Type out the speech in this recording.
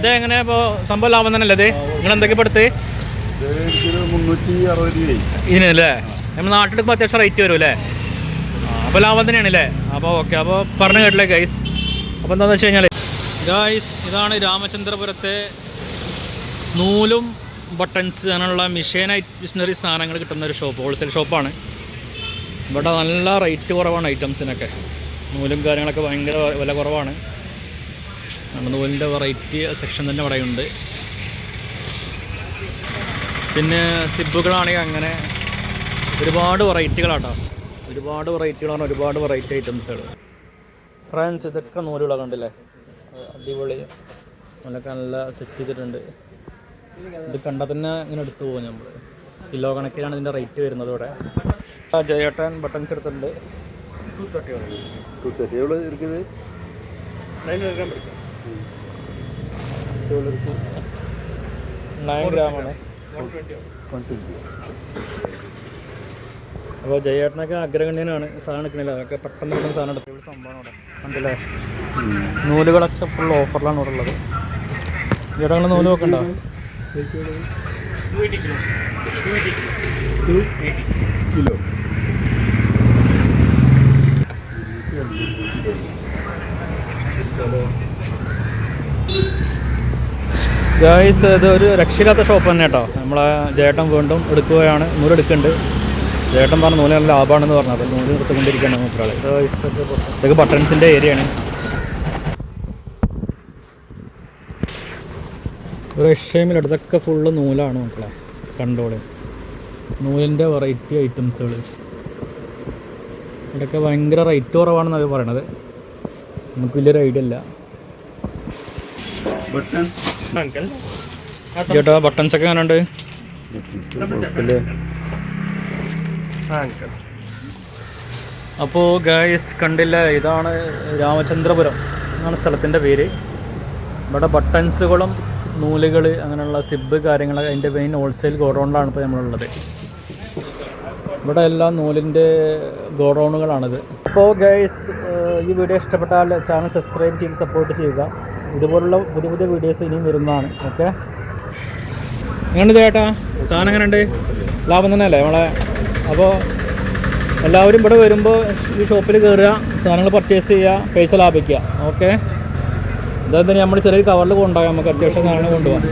ഇത് എങ്ങനെ ഇപ്പോൾ സംഭവം ലാഭം തന്നെ അല്ലേ നിങ്ങൾ എന്തൊക്കെ പെടുത്ത് ഇതിനല്ലേ? നമ്മൾ നാട്ടിലെടുക്കുമ്പോൾ അത്യാവശ്യം റേറ്റ് വരും അല്ലേ? അപ്പോൾ ലാഭം തന്നെയാണ് അല്ലേ? അപ്പോൾ ഓക്കെ അപ്പോൾ പറഞ്ഞു കേട്ടില്ലേ ഗൈസ് അപ്പോൾ എന്താണെന്ന് വെച്ച് കഴിഞ്ഞാൽ ഗൈസ് ഇതാണ് രാമചന്ദ്രപുരത്തെ നൂലും ബട്ടൺസ് അങ്ങനെയുള്ള മിഷീൻ മിഷനറി സാധനങ്ങൾ കിട്ടുന്ന ഒരു ഷോപ്പ് ഹോൾസെയിൽ ഷോപ്പാണ് ഇവിടെ നല്ല റേറ്റ് കുറവാണ് ഐറ്റംസിനൊക്കെ നൂലും കാര്യങ്ങളൊക്കെ ഭയങ്കര വില കുറവാണ്. നടന്നുപോലിന്റെ വെറൈറ്റി സെക്ഷൻ തന്നെ ഇവിടെ പിന്നെ സിബുകളാണെങ്കിൽ അങ്ങനെ ഒരുപാട് വെറൈറ്റികളാട്ടോ ഒരുപാട് വെറൈറ്റികളാണ് ഒരുപാട് വെറൈറ്റി ഐറ്റംസുകൾ ഫ്രണ്ട്സ് ഇതൊക്കെ നൂലുകളൊക്കെ കണ്ടില്ലേ? അടിപൊളി. നല്ലൊക്കെ നല്ല സെറ്റ് ചെയ്തിട്ടുണ്ട്. ഇത് കണ്ടാൽ തന്നെ ഇങ്ങനെ എടുത്തു പോകും നമ്മൾ കിലോ കണക്കിനാണ് ഇതിന്റെ റേറ്റ് വരുന്നത് ഇവിടെ. ജയേട്ടൻ ബട്ടൺസ് എടുത്തിട്ടുണ്ട്. ടു തേർട്ടി ടു തേർട്ടി എവിടെ പറ്റും. നയൻ ഗ്രാമാണ് അപ്പോൾ ജയേട്ടനൊക്കെ അഗ്രഗണ്യനാണ് സാധനം എടുക്കണില്ല. അതൊക്കെ പെട്ടെന്ന് കിട്ടുന്ന സാധനം എടുക്കും ഇവിടെ സംഭവം അവിടെ. കണ്ടില്ലേ? നൂലുകളൊക്കെ ഫുൾ ഓഫറിലാണ് ഇവിടെ ഉള്ളത്. ഇവിടെ നിങ്ങൾ നൂൽ നോക്കണ്ടോ? കിലോ. ഗായ്സ് ഇത് ഒരു രക്ഷയില്ലാത്ത ഷോപ്പ് തന്നെ കേട്ടോ. നമ്മളെ ജേട്ടൻ വീണ്ടും എടുക്കുകയാണ്. നൂൽ എടുക്കുന്നുണ്ട്. ജേട്ടൻ പറഞ്ഞ നൂൽ നല്ല ലാഭമാണെന്ന് പറഞ്ഞു. അപ്പോൾ നൂൽ എടുത്തുകൊണ്ടിരിക്കുകയാണ് മൂപ്പരാൾ ഇതൊക്കെ ബട്ടൺസിന്റെ ഏരിയയാണ് ഒരു എക്സ്ട്രീമിൽ എടുത്തൊക്കെ ഫുള്ള് നൂലാണ് മക്കളെ. കണ്ടോളെ. നൂലിന്റെ വെറൈറ്റി ഐറ്റംസുകൾ ഇതൊക്കെ ഭയങ്കര റേറ്റ് കുറവാണെന്നാണ് പറയണത്. നമുക്ക് വലിയൊരു ഐഡിയ ഇല്ല. ചേട്ടാ ബട്ടൺസ് ഒക്കെ എങ്ങനെയുണ്ട്? അപ്പോ ഗായസ് കണ്ടില്ല ഇതാണ് രാമചന്ദ്രപുരം. എന്നാണ് സ്ഥലത്തിന്റെ പേര്. ഇവിടെ ബട്ടൺസുകളും നൂലുകൾ അങ്ങനെയുള്ള സിബ് കാര്യങ്ങളൊക്കെ അതിന്റെ മെയിൻ ഹോൾസെയിൽ ഗോഡൗണിലാണ് ഇപ്പോൾ നമ്മളുള്ളത്. ഇവിടെ എല്ലാം നൂലിന്റെ ഗോഡൗണുകളാണിത് അപ്പോൾ ഗൈസ് ഈ വീഡിയോ ഇഷ്ടപ്പെട്ടാൽ ചാനൽ സബ്സ്ക്രൈബ് ചെയ്ത് സപ്പോർട്ട് ചെയ്യുക. ഇതുപോലുള്ള പുതിയ പുതിയ വീഡിയോസ് ഇനിയും വരുന്നതാണ്. ഓക്കെ എങ്ങനെയുണ്ട് ചേട്ടാ? സാധനം എങ്ങനെയുണ്ട്? ലാഭം തന്നെ അല്ലേ നമ്മളെ? അപ്പോൾ എല്ലാവരും ഇവിടെ വരുമ്പോൾ ഈ ഷോപ്പിൽ കയറുക സാധനങ്ങൾ പർച്ചേസ് ചെയ്യുക പൈസ ലാഭിക്കുക. ഓക്കെ ഇതാ നമ്മൾ ചെറിയ കവറിൽ കൊണ്ടുപോകാം നമുക്ക് അത്യാവശ്യം സാധനങ്ങൾ കൊണ്ടുപോകാം.